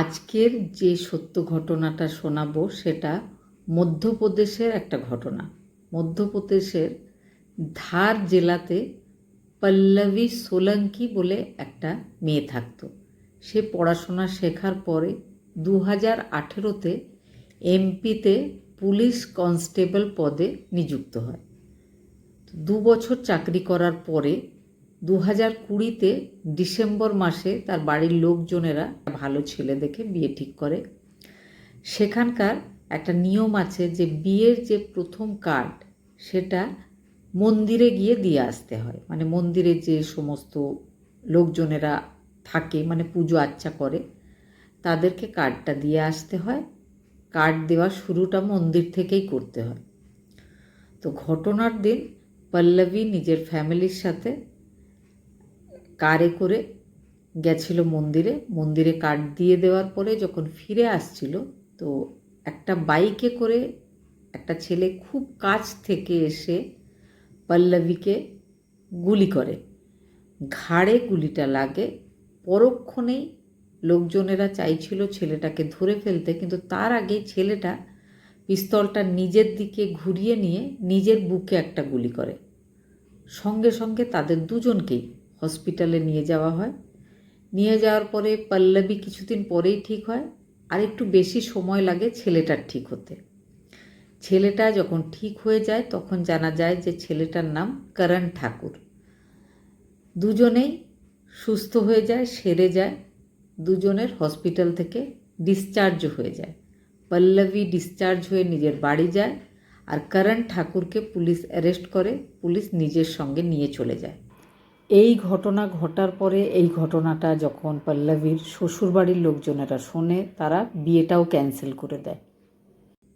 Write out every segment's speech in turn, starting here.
আজকের যে সত্য ঘটনাটা শোনাবো সেটা মধ্যপ্রদেশের একটা ঘটনা। মধ্যপ্রদেশের ধার জেলাতে পল্লবী সোলঙ্কি বলে একটা মেয়ে থাকতো। সে পড়াশোনা শেখার পরে দু হাজার আঠেরোতে এমপিতে পুলিশ কনস্টেবল পদে নিযুক্ত হয়। দু বছর চাকরি করার পরে দু হাজার কুড়িতে ডিসেম্বর মাসে তার বাড়ির লোকজনেরা ভালো ছেলে দেখে বিয়ে ঠিক করে। সেখানকার একটা নিয়ম আছে যে বিয়ের যে প্রথম কার্ড, সেটা মন্দিরে গিয়ে দিয়ে আসতে হয়। মানে মন্দিরে যে সমস্ত লোকজনেরা থাকে মানে পুজো আচ্চা করে, তাদেরকে কার্ডটা দিয়ে আসতে হয়। কার্ড দেওয়া শুরুটা মন্দির থেকেই করতে হয়। তো ঘটনার দিন পল্লবী নিজের ফ্যামিলির সাথে কারে করে গেছিল মন্দিরে। মন্দিরে কার্ড দিয়ে দেওয়ার পরে যখন ফিরে আসছিল, তো একটা বাইকে করে একটা ছেলে খুব কাছ থেকে এসে পল্লবীকে গুলি করে। ঘাড়ে গুলিটা লাগে। পরক্ষণেই লোকজনেরা চাইছিল ছেলেটাকে ধরে ফেলতে, কিন্তু তার আগে ছেলেটা পিস্তলটা নিজের দিকে ঘুরিয়ে নিয়ে নিজের বুকে একটা গুলি করে। সঙ্গে সঙ্গে তাদের দুজনকেই হসপিটালে নিয়ে যাওয়া হয়। নিয়ে যাওয়ার পরে পল্লবী কিছুদিন পরেই ঠিক হয়, আর একটু বেশি সময় লাগে ছেলেটার ঠিক হতে। ছেলেটা যখন ঠিক হয়ে যায়, তখন জানা যায় যে ছেলেটার নাম করণ ঠাকুর। দুজনেই সুস্থ হয়ে যায়, সেরে যায়। দুজনের হসপিটাল থেকে ডিসচার্জ হয়ে যায়। পল্লবী ডিসচার্জ হয়ে নিজের বাড়ি যায় আর করণ ঠাকুরকে পুলিশ অ্যারেস্ট করে, পুলিশ নিজের সঙ্গে নিয়ে চলে যায়। এই ঘটনা ঘটার পরে এই ঘটনাটা যখন পল্লবীর শ্বশুরবাড়ির লোকজনেরা শোনে, তারা বিয়েটাও ক্যান্সেল করে দেয়।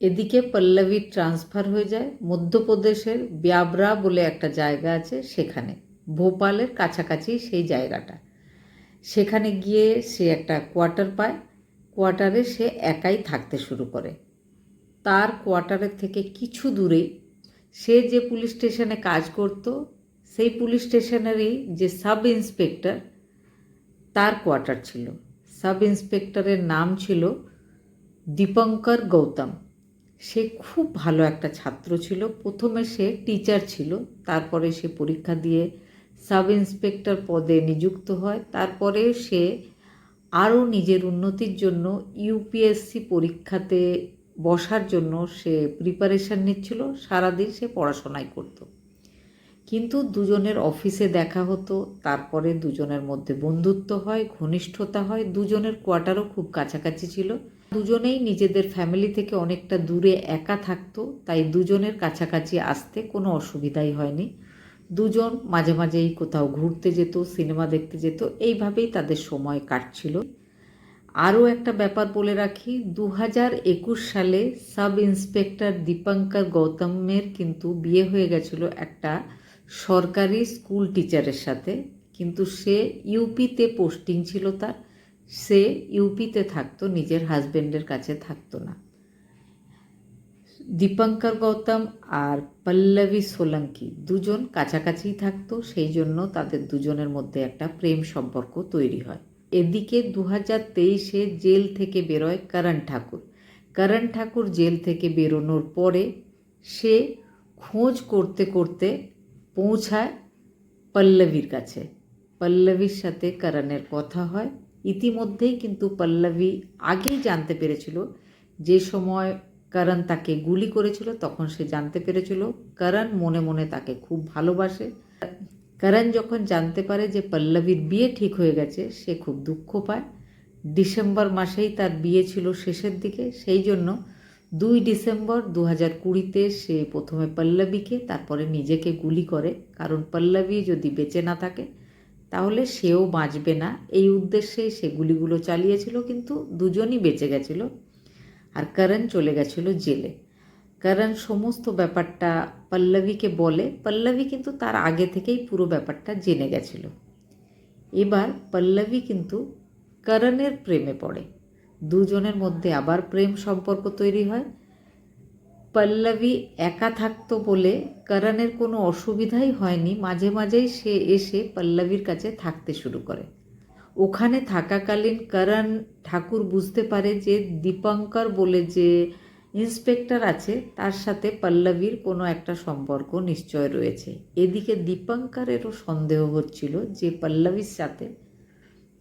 এদিকে পল্লবীর ট্রান্সফার হয়ে যায় মধ্যপ্রদেশের ব্যাবরা বলে একটা জায়গা আছে সেখানে, ভোপালের কাছাকাছি সেই জায়গাটা। সেখানে গিয়ে সে একটা কোয়ার্টার পায়, কোয়ার্টারে সে একাই থাকতে শুরু করে। তার কোয়ার্টারের থেকে কিছু দূরেই সে যে পুলিশ স্টেশনে কাজ করত সেই পুলিশ স্টেশনেরই যে সাব ইন্সপেক্টর, তার কোয়ার্টার ছিল। সাব ইন্সপেক্টরের নাম ছিল দীপঙ্কর গৌতম। সে খুব ভালো একটা ছাত্র ছিল। প্রথমে সে টিচার ছিল, তারপরে সে পরীক্ষা দিয়ে সাব ইন্সপেক্টর পদে নিযুক্ত হয়। তারপরে সে আরও নিজের উন্নতির জন্য ইউপিএসসি পরীক্ষাতে বসার জন্য সে প্রিপারেশান নিচ্ছিল। সারাদিন সে পড়াশোনাই করত। কিন্তু দুজনের অফিসে দেখা হতো, তারপরে দুজনের মধ্যে বন্ধুত্ব হয়, ঘনিষ্ঠতা হয়, দুজনের কোয়ার্টারও খুব কাছাকাছি ছিল। দুজনেই নিজেদের ফ্যামিলি থেকে অনেকটা দূরে একা থাকতো, তাই দুজনের কাছাকাছি আসতে কোনো অসুবিধাই হয়নি। দুজন মাঝে মাঝেই কোথাও ঘুরতে যেত, সিনেমা দেখতে যেত, এইভাবেই তাদের সময় কাটছিল। আরও একটা ব্যাপার বলে রাখি দু একুশ সালে সাব ইন্সপেক্টর দীপঙ্কর গৌতমের কিন্তু বিয়ে হয়ে গেছিল একটা সরকারি স্কুল টিচারের সাথে, কিন্তু সে ইউপিতে পোস্টিং ছিল তার। সে ইউপিতে থাকতো, নিজের হাজবেন্ডের কাছে থাকতো না। দীপঙ্কর গৌতম আর পল্লবী সোলঙ্কি দুজন কাছাকাছিই থাকতো, সেই জন্য তাদের দুজনের মধ্যে একটা প্রেম সম্পর্ক তৈরি হয়। এদিকে দু হাজার তেইশে জেল থেকে বেরোয় করণ ঠাকুর। করণ ঠাকুর জেল থেকে বেরোনোর পরে সে খোঁজ করতে করতে পৌঁছায় পল্লবীর কাছে। পল্লবীর সাথে করণের কথা হয়। ইতিমধ্যেই কিন্তু পল্লবী আগেই জানতে পেরেছিল। যে সময় করণ তাকে গুলি করেছিল, তখন সে জানতে পেরেছিল। করণ মনে মনে তাকে খুব ভালোবাসে। করণ যখন জানতে পারে যে পল্লবীর বিয়ে ঠিক হয়ে গেছে, সে খুব দুঃখ পায়। ডিসেম্বর মাসেই তার বিয়ে ছিল শেষের দিকে। সেই জন্য দুই ডিসেম্বর দু হাজার কুড়িতে সে প্রথমে পল্লবীকে, তারপরে নিজেকে গুলি করে। কারণ পল্লবী যদি বেঁচে না থাকে, তাহলে সেও বাঁচবে না। এই উদ্দেশ্যেই সে গুলিগুলো চালিয়েছিল, কিন্তু দুজনই বেঁচে গেছিল আর করণ চলে গেছিল জেলে। করণ সমস্ত ব্যাপারটা পল্লবীকে বলে। পল্লবী কিন্তু তার আগে থেকেই পুরো ব্যাপারটা জেনে গেছিল। এবার পল্লবী কিন্তু করণের প্রেমে পড়ে। দুজনের মধ্যে আবার প্রেম সম্পর্ক তৈরি হয়। পল্লবী একা থাকতো বলে করণের কোনো অসুবিধাই হয়নি। মাঝে মাঝেই সে এসে পল্লবীর কাছে থাকতে শুরু করে। ওখানে থাকাকালীন করণ ঠাকুর বুঝতে পারে যে দীপঙ্কর বলে যে ইন্সপেক্টর আছে, তার সাথে পল্লবীর কোনো একটা সম্পর্ক নিশ্চয় রয়েছে। এদিকে দীপঙ্করেরও সন্দেহ হচ্ছিল যে পল্লবীর সাথে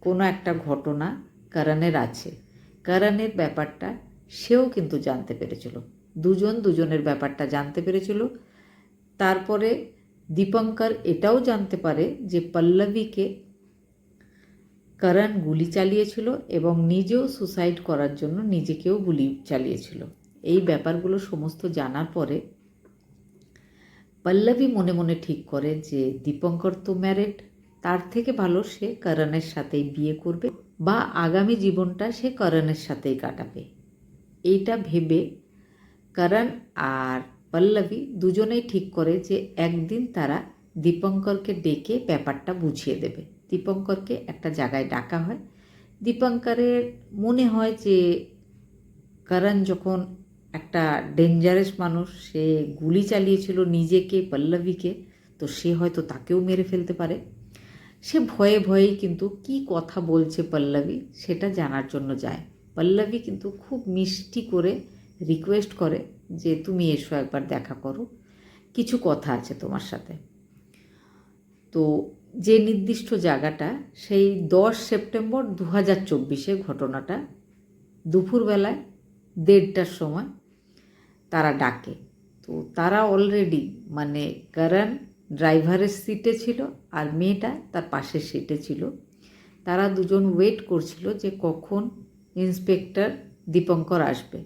কোনো একটা ঘটনা করণের আছে। করণের ব্যাপারটা সেও কিন্তু জানতে পেরেছিল। দুজন দুজনের ব্যাপারটা জানতে পেরেছিল। তারপরে দীপঙ্কর এটাও জানতে পারে যে পল্লবীকে করণ গুলি চালিয়েছিল এবং নিজেও সুসাইড করার জন্য নিজেকেও গুলি চালিয়েছিল। এই ব্যাপারগুলো সমস্ত জানার পরে পল্লবী মনে মনে ঠিক করে যে দীপঙ্কর তো ম্যারেড তার থেকে ভালো সে করণের সাথেই বিয়ে করবে বা আগামী জীবনটা সে করণের সাথেই কাটাবে। এইটা ভেবে করণ আর পল্লবী দুজনেই ঠিক করে যে একদিন তারা দীপঙ্করকে ডেকে ব্যাপারটা বুঝিয়ে দেবে। দীপঙ্করকে একটা জায়গায় ডাকা হয়। দীপঙ্করের মনে হয় যে করণ যখন একটা ডেঞ্জারাস মানুষ, সে গুলি চালিয়েছিল নিজেকে, পল্লবীকে, তো সে হয়তো তাকেও মেরে ফেলতে পারে। সে ভয়ে ভয়েই কিন্তু কি কথা বলছে পল্লবী সেটা জানার জন্য যায়। পল্লবী কিন্তু খুব মিষ্টি করে রিকোয়েস্ট করে যে তুমি এসো একবার দেখা করো। কিছু কথা আছে তোমার সাথে। তো যে নির্দিষ্ট জায়গাটা সেই দশ সেপ্টেম্বর দু হাজার চব্বিশে ঘটনাটা দুপুরবেলায় দেড়টার সময় তারা ডাকে। তো তারা অলরেডি মানে করণ ড্রাইভারের সিটে ছিল আর মেয়েটা তার পাশের সিটে ছিল। তারা দুজন ওয়েট করছিল যে কখন ইন্সপেক্টর দীপঙ্কর আসবে।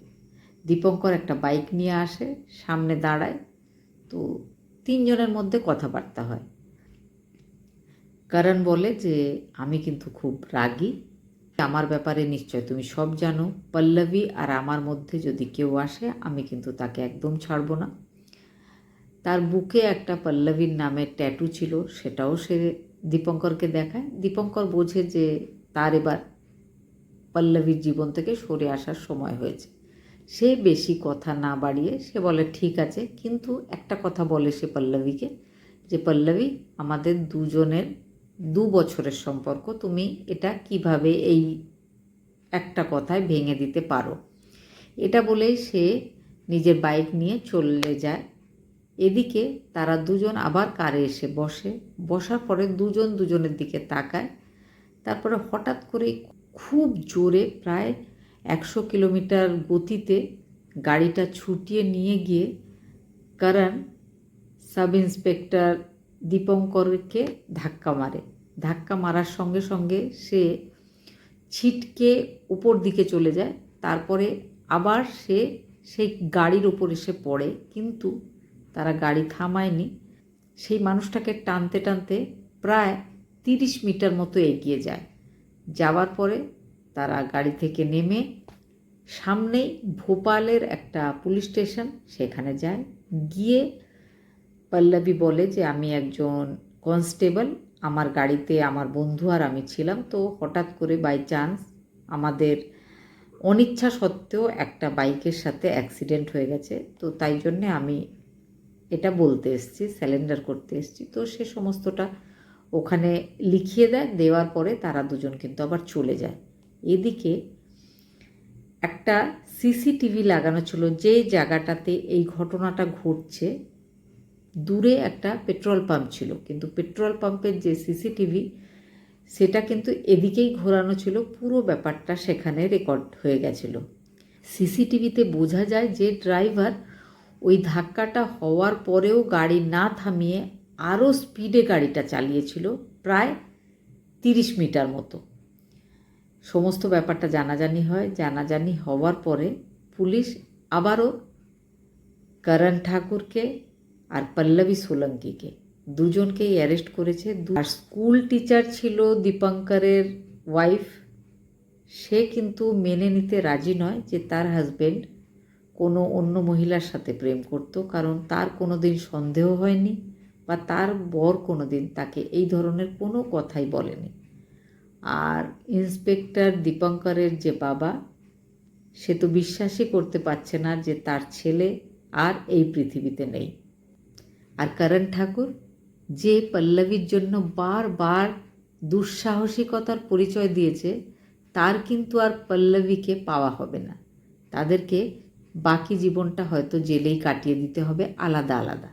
দীপঙ্কর একটা বাইক নিয়ে আসে, সামনে দাঁড়ায়। তো তিনজনের মধ্যে কথাবার্তা হয়। কারণ বলে যে, আমি কিন্তু খুব রাগী। আমার ব্যাপারে নিশ্চয় তুমি সব জানো। পল্লবী আর আমার মধ্যে যদি কেউ আসে, আমি কিন্তু তাকে একদম ছাড়বো না। তার বুকে একটা পল্লবীর নামের ট্যাটু ছিল, সেটাও সে দীপঙ্করকে দেখায়। দীপঙ্কর বোঝে যে তার এবার পল্লবীর জীবন থেকে সরে আসার সময় হয়েছে। সে বেশি কথা না বাড়িয়ে সে বলে, ঠিক আছে। কিন্তু একটা কথা বলে সে পল্লবীকে যে, পল্লবী, আমাদের দুজনের দু বছরের সম্পর্ক, তুমি এটা কীভাবে এই একটা কথায় ভেঙে দিতে পারো? এটা বলেই সে নিজের বাইক নিয়ে চলে যায়। এদিকে তারা দুজন আবার কারে এসে বসে। বসার পরে দুজন দুজনের দিকে তাকায়। তারপরে হঠাৎ করে খুব জোরে প্রায় একশো কিলোমিটার গতিতে গাড়িটা ছুটিয়ে নিয়ে গিয়ে কারণ সাব ইন্সপেক্টর দীপঙ্করকে ধাক্কা মারে। ধাক্কা মারার সঙ্গে সঙ্গে সে ছিটকে উপর দিকে চলে যায়। তারপরে আবার সে সেই গাড়ির ওপর এসে পড়ে। কিন্তু তারা গাড়ি থামায়নি। সেই মানুষটাকে টানতে টানতে প্রায় তিরিশ মিটার মতো এগিয়ে যায়। যাওয়ার পরে তারা গাড়ি থেকে নেমে সামনেই ভোপালের একটা পুলিশ স্টেশন, সেখানে যায়। গিয়ে পল্লবী বলে যে, আমি একজন কনস্টেবল, আমার গাড়িতে আমার বন্ধু আর আমি ছিলাম। তো হঠাৎ করে বাই চান্স আমাদের অনিচ্ছা সত্ত্বেও একটা বাইকের সাথে অ্যাক্সিডেন্ট হয়ে গেছে। তো তাই জন্যে আমি এটা বলতে এসেছি স্যালেন্ডার করতে এসেছি। তো সে সমস্তটা ওখানে লিখিয়ে দেয়, দেওয়ার পরে তারা দুজন কিন্তু আবার চলে যায়। এদিকে একটা সিসিটিভি লাগানো ছিল যে জায়গাটাতে এই ঘটনাটা ঘটছে, দূরে একটা পেট্রোল পাম্প ছিল। কিন্তু পেট্রোল পাম্পের যে সিসিটিভি, সেটা কিন্তু এদিকেই ঘোরানো ছিল, পুরো ব্যাপারটা সেখানে রেকর্ড হয়ে গেছিল। সিসিটিভিতে বোঝা যায় যে ড্রাইভার ওই ধাক্কাটা হওয়ার পরেও গাড়ি না থামিয়ে আরও স্পিডে গাড়িটা চালিয়েছিল প্রায় তিরিশ মিটার মতো। সমস্ত ব্যাপারটা জানাজানি হয়। জানাজানি হওয়ার পরে পুলিশ আবারও করণ ঠাকুরকে আর পল্লবী সোলঙ্কিকে দুজনকেই অ্যারেস্ট করেছে। আর স্কুল টিচার ছিল দীপঙ্করের ওয়াইফ। সে কিন্তু মেনে নিতে রাজি নয় যে তার হাজবেন্ড কোনো অন্য মহিলার সাথে প্রেম করত, কারণ তার কোনো দিন সন্দেহ হয়নি বা তার বর কোনো দিন তাকে এই ধরনের কোনো কথাই বলেনি। আর ইন্সপেক্টর দীপঙ্করের যে বাবা, সে তো বিশ্বাসই করতে পারছে না যে তার ছেলে আর এই পৃথিবীতে নেই। আর করণ ঠাকুর, যে পল্লবীর জন্য বারবার দুঃসাহসিকতার পরিচয় দিয়েছে, তার কিন্তু আর পল্লবীকে পাওয়া হবে না। তাদেরকে বাকি জীবনটা হয়তো জেলেই কাটিয়ে দিতে হবে আলাদা আলাদা।